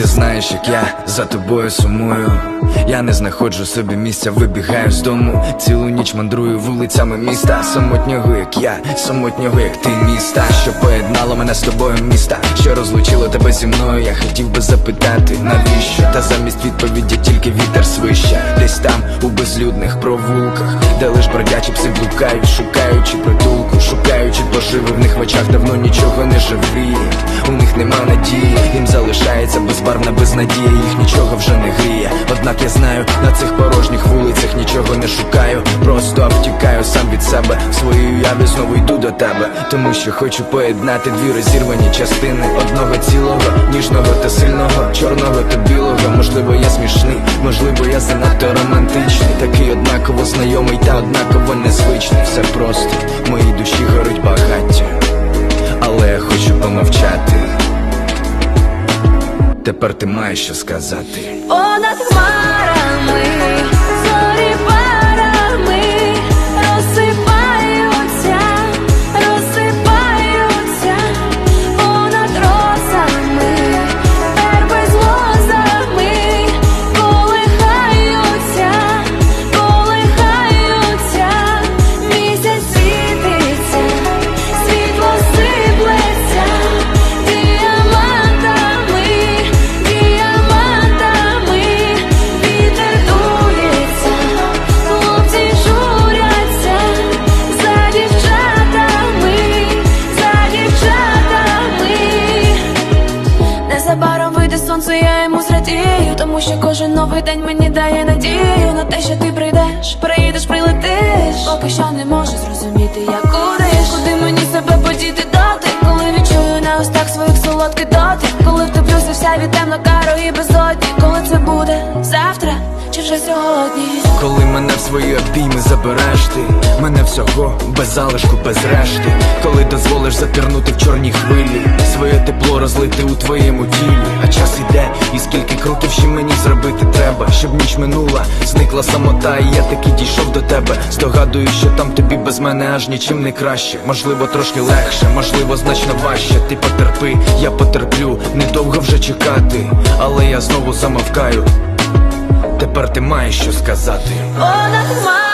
як я за тобою сумую. Я не знаходжу собі місця, вибігаю з дому. Цілу ніч мандрую вулицями міста. Самотнього, як я, самотнього, як ти міста, що поєднало мене з тобою міста, що розлучило тебе зі мною. Я хотів би запитати, навіщо? Та замість відповіді тільки вітер свище. Десь там, у безлюдних провулках, де лиш бродячі пси блукають, шукаючи притулку, шукаючи поживи в них в очах давно нічого не живі. У них нема надії, їм залишається безбарвна безнадія, їх нічого вже не гріє. Однак я знаю, на цих порожніх вулицях нічого не шукаю, просто втікаю сам від себе. В своїй уяві знову йду до тебе, тому що хочу поєднати дві розірвані частини. Одного цілого, ніжного та сильного, чорного та білого. Можливо, я смішний, можливо, я занадто романтичний, такий однаково знайомий та однаково незвичний. Все просто. В моїй душі горить багаття, Тепер ти маєш що сказати. Понад хмарами, Незабаром вийде сонце, я йому зрадію, тому що кожен новий день мені дає надію на те, що ти прийдеш, приїдеш, прилетиш. Поки що не можу зрозуміти, як куди куди мені себе подіти? Доти, коли відчую на устах своїх солодкий дотик, коли втоплюся вся від темно кару і безодні, коли це буде завтра чи вже сьогодні. Коли мене в свої обійми забереш ти. Мене всього без залишку, без решти. Коли дозволиш запірнути в чорній хвилі. Своє тепло розлити у твоєму тілі. А час іде, і скільки кроків ще мені зробити треба Щоб ніч минула, зникла самота, і я таки дійшов до тебе. Здогадую, що там тобі без мене аж нічим не краще. Можливо, трошки легше, можливо, значно важче. Ти потерпи, я потерплю, недовго вже чекати. Але я знову замовкаю Тепер ти маєш що сказати. Хмарами